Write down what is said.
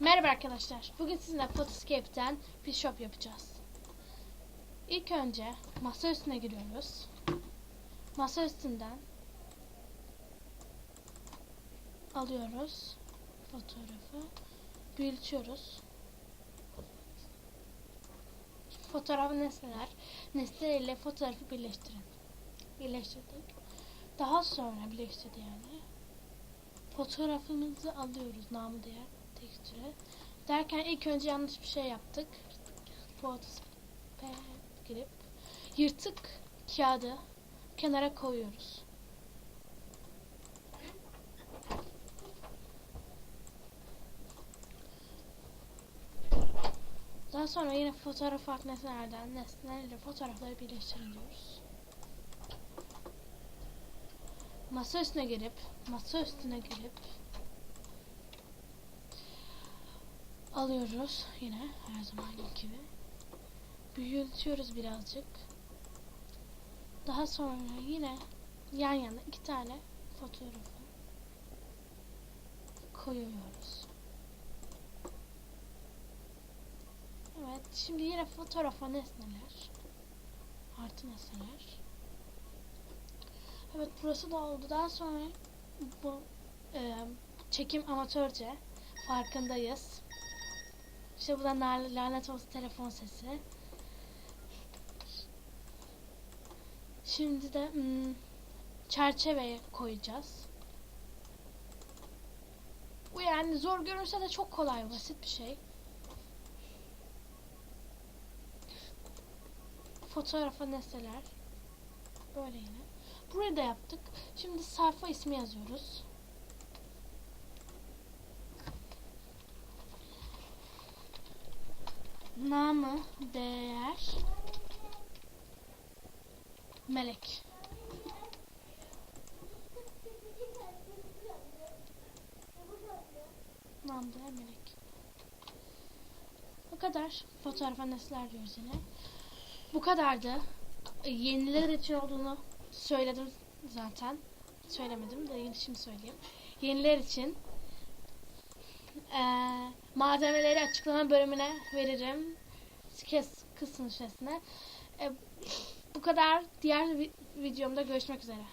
Merhaba arkadaşlar. Bugün sizinle Photoscape'den bir shop yapacağız. İlk önce masa üstüne giriyoruz. Masa üstünden alıyoruz fotoğrafı. Büyütüyoruz. Fotoğraf nesneler. Nesneler ile fotoğrafı birleştirin. Birleştirdik. Daha sonra birleştirdi yani. Fotoğrafımızı alıyoruz namı diğer tekstüre. Derken ilk önce yanlış bir şey yaptık. Photoshop'a girip yırtık kağıdı kenara koyuyoruz. Daha sonra yine fotoğraf farklı nesnelerden nesnelerle fotoğrafları birleştirin diyoruz. Masa üstüne girip masa üstüne girip alıyoruz yine her zaman gibi. Büyütüyoruz birazcık. Daha sonra yine yan yana iki tane fotoğrafı koyuyoruz. Evet, şimdi yine fotoğrafa nesneler. Artı nesneler. Evet, burası da oldu. Daha sonra bu e, çekim amatörce. Farkındayız. İşte bu da nar- lanet olsun telefon sesi. Şimdi de hmm, çerçeveye koyacağız. Bu yani zor görünse de çok kolay, basit bir şey. Fotoğrafa nesneler. Böyle yine. Burayı da yaptık. Şimdi sayfa ismi yazıyoruz. Namı değer melek. Namı değer melek. Bu kadar. Fotoğrafa nesneler diyoruz yine. Bu kadardı. E, Yeniler için olduğunu söyledim zaten. Söylemedim de şimdi söyleyeyim. Yeniler için eee, malzemeleri açıklama bölümüne veririm. Kes kısmın içerisine. E, bu kadar. Diğer vi- videomda görüşmek üzere.